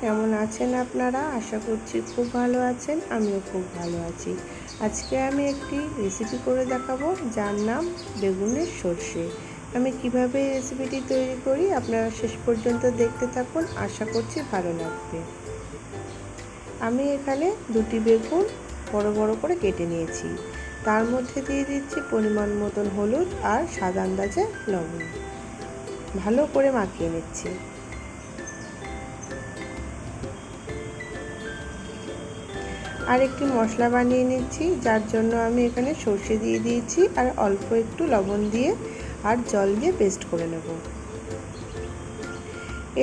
কেমন আছেন আপনারা? আশা করছি খুব ভালো আছেন, আমিও খুব ভালো আছি। আজকে আমি একটি রেসিপি করে দেখাবো, যার নাম বেগুনের সর্ষে। আমি কীভাবে রেসিপিটি তৈরি করি, আপনারা শেষ পর্যন্ত দেখতে থাকুন, আশা করছি ভালো লাগবে। আমি এখানে দুটি বেগুন বড় বড় করে কেটে নিয়েছি। তার মধ্যে দিয়ে দিচ্ছি পরিমাণ মতন হলুদ আর সাদা আন্দাজে লবণ। ভালো করে মাখিয়ে নিচ্ছি। আর একটি মশলা বানিয়ে নিচ্ছি, যার জন্য আমি এখানে সর্ষে দিয়ে দিয়েছি আর অল্প একটু লবণ দিয়ে আর জল দিয়ে পেস্ট করে নেব।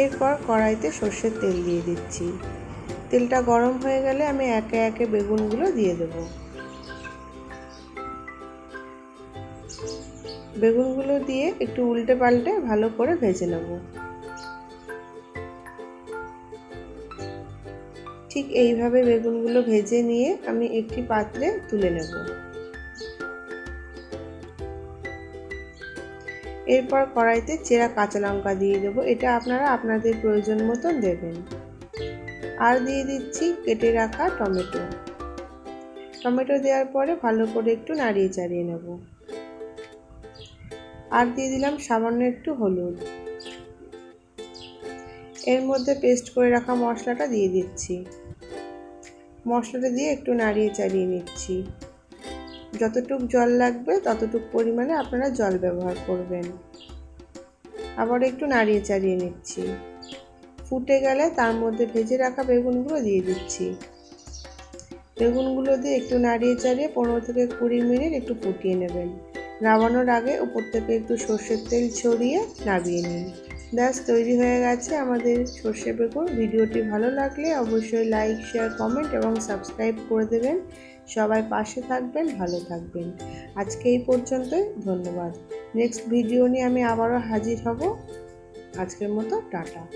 এরপর কড়াইতে সর্ষের তেল দিয়ে দিচ্ছি। তেলটা গরম হয়ে গেলে আমি একে একে বেগুনগুলো দিয়ে দেব। বেগুনগুলো দিয়ে একটু উল্টে পাল্টে ভালো করে ভেজে নেব। ঠিক এইভাবে বেগুনগুলো ভেজে নিয়ে আমি একটি পাত্রে তুলে নেব। এরপর কড়াইতে চেরা কাঁচা লঙ্কা দিয়ে দেবো, এটা আপনারা আপনাদের প্রয়োজন মতন দেবেন। আর দিয়ে দিচ্ছি কেটে রাখা টমেটো। টমেটো দেওয়ার পরে ভালো করে একটু নাড়িয়ে চাড়িয়ে নেব। আর দিয়ে দিলাম সামান্য একটু হলুদ। এর মধ্যে পেস্ট করে রাখা মশলাটা দিয়ে দিচ্ছি। মশলাটা দিয়ে একটু নাড়িয়ে চাড়িয়ে নিচ্ছি। যতটুক জল লাগবে, ততটুক পরিমাণে আপনারা জল ব্যবহার করবেন। আবার একটু নাড়িয়ে চাড়িয়ে নিচ্ছি। ফুটে গেলে তার মধ্যে ভেজে রাখা বেগুনগুলো দিয়ে দিচ্ছি। বেগুনগুলো দিয়ে একটু নাড়িয়ে চাড়িয়ে পনেরো থেকে কুড়ি মিনিট একটু ফুটিয়ে নেবেন। নামানোর আগে উপর থেকে একটু সর্ষের তেল ছড়িয়ে নামিয়ে নিন। ব্যাস, তৈরি হয়ে গেছে আমাদের সর্ষে বেগুন। ভিডিওটি ভালো লাগলে অবশ্যই লাইক শেয়ার কমেন্ট এবং সাবস্ক্রাইব করে দেবেন। সবাই পাশে থাকবেন, ভালো থাকবেন। আজকে এই পর্যন্তই, ধন্যবাদ। নেক্সট ভিডিও নিয়ে আমি আবারও হাজির হব। আজকের মতো, টাটা।